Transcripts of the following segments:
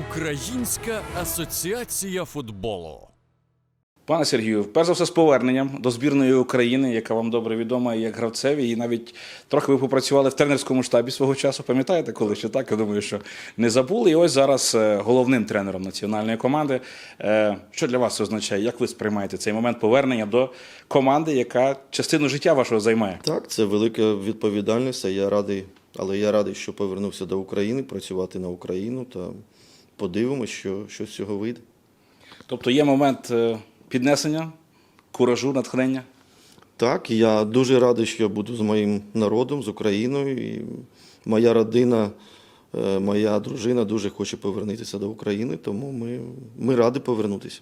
Українська асоціація футболу. Пане Сергію, перш за все з поверненням до збірної України, яка вам добре відома як гравцеві, і навіть трохи ви попрацювали в тренерському штабі свого часу. Пам'ятаєте, коли ще так? Я думаю, що не забули. І ось зараз е, головним тренером національної команди. Е, Що для вас це означає? Як ви сприймаєте цей момент повернення до команди, яка частину життя вашого займає? Так, це велика відповідальність. Я радий, але я радий, що повернувся до України, працювати на Україну та подивимось, що, що з цього вийде. Тобто є момент е, піднесення, куражу, натхнення. Так, я дуже радий, що я буду з моїм народом, з Україною. І моя родина, е, моя дружина дуже хоче повернутися до України, тому ми, ми раді повернутися.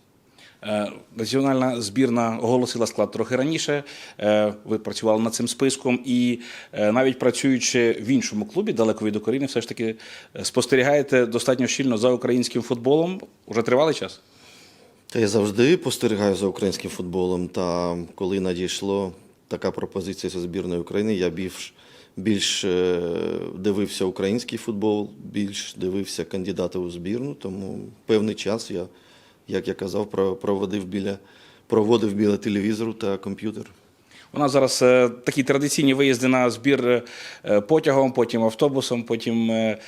Е, Національна збірна оголосила склад трохи раніше. Е, Ви працювали над цим списком, і е, навіть працюючи в іншому клубі, далеко від України, все ж таки спостерігаєте достатньо щільно за українським футболом. Уже тривалий час. Та я завжди спостерігаю за українським футболом. Та коли надійшла така пропозиція зі збірної України, я більш, більш дивився український футбол, більш дивився кандидатів у збірну. Тому певний час я, як я казав, проводив біля, проводив біля телевізору та комп'ютер. У нас зараз е, такі традиційні виїзди на збір е, потягом, потім автобусом, потім е,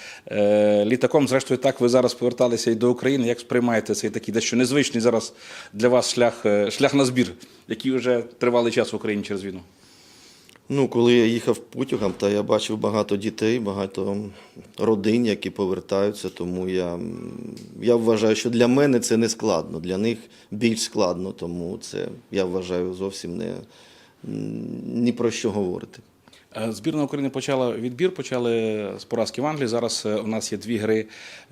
літаком. Зрештою, так ви зараз поверталися і до України. Як сприймаєте цей такий дещо незвичний зараз для вас шлях, шлях на збір, який вже тривалий час в Україні через війну? Ну, коли я їхав потягом, та я бачив багато дітей, багато родин, які повертаються. Тому я, я вважаю, що для мене це не складно, для них більш складно, тому це я вважаю зовсім не ні про що говорити. Е, Збірна України почала відбір, почали з поразки в Англії. Зараз е, у нас є дві гри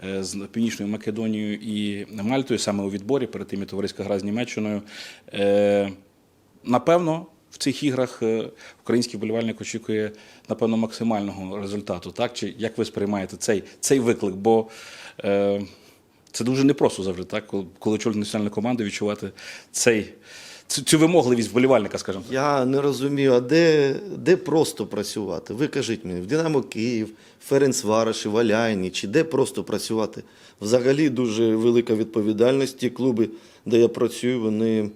е, з Північною Македонією і Мальтою, саме у відборі. Перед тим і товариська гра з Німеччиною. Напевно, в цих іграх е, український вболівальник очікує напевно максимального результату. Так чи як ви сприймаєте цей, цей виклик? Бо е, це дуже непросто завжди, так, коли, коли очолює національну команду відчувати цей, цю, цю вимогливість вболівальника, скажімо так. Я не розумію, а де, де просто працювати? Ви кажіть мені, в Динамо Київ, Ференцвараші, Валяйні, чи де просто працювати? Взагалі дуже велика відповідальність. Ті клуби, де я працюю, вони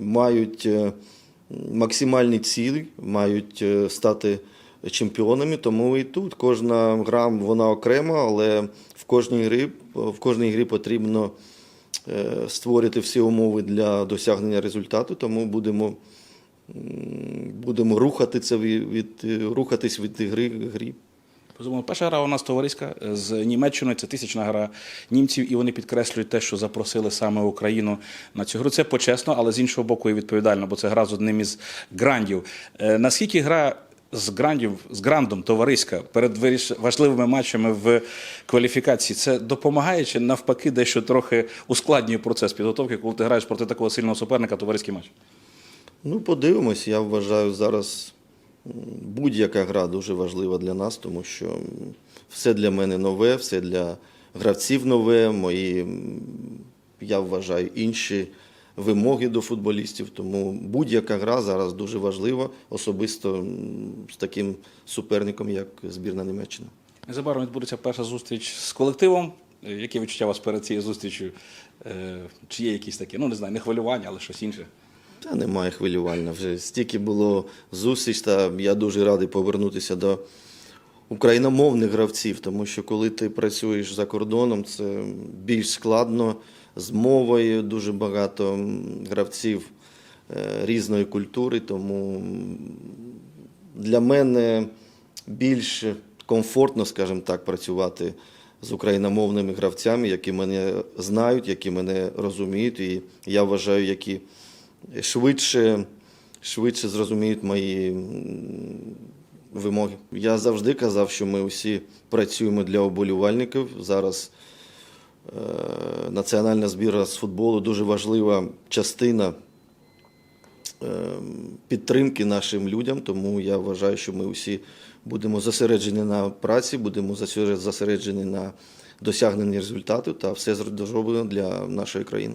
мають е, максимальні цілі, мають е, стати чемпіонами. Тому і тут кожна гра вона окрема, але в кожній грі, в кожній грі потрібно е, створити всі умови для досягнення результату, тому будемо, будемо рухати це від, від, рухатись від гри грі. Безумовно, перша гра у нас товариська е, з Німеччиною. Це тисячна гра німців, і вони підкреслюють те, що запросили саме Україну на цю гру. Це почесно, але з іншого боку і відповідально, бо це гра з одним із грандів. Е, Наскільки гра з грандів з грандом товариська перед важливими матчами в кваліфікації це допомагає чи навпаки дещо трохи ускладнює процес підготовки, коли ти граєш проти такого сильного суперника, товариський матч? Ну, подивимось. Я вважаю, зараз будь-яка гра дуже важлива для нас, тому що все для мене нове, все для гравців нове, мої, я вважаю, інші вимоги до футболістів. Тому будь-яка гра зараз дуже важлива, особисто з таким суперником, як збірна Німеччина. Незабаром відбудеться перша зустріч з колективом. Е, Які відчуття у вас перед цією зустрічю? Е, Чи є якісь такі, ну не знаю, не хвилювання, але щось інше? Та немає хвилювання. Вже стільки було зустріч, та я дуже радий повернутися до україномовних гравців, тому що коли ти працюєш за кордоном, це більш складно з мовою, дуже багато гравців е, різної культури, тому для мене більш комфортно, скажімо так, працювати з україномовними гравцями, які мене знають, які мене розуміють, і я вважаю, які швидше, швидше зрозуміють мої вимоги. Я завжди казав, що ми усі працюємо для оболівальників. Зараз е, національна збірна з футболу дуже важлива частина е, підтримки нашим людям, тому я вважаю, що ми усі будемо зосереджені на праці, будемо зосере- зосереджені на досягненні результату та все зроблено для нашої країни.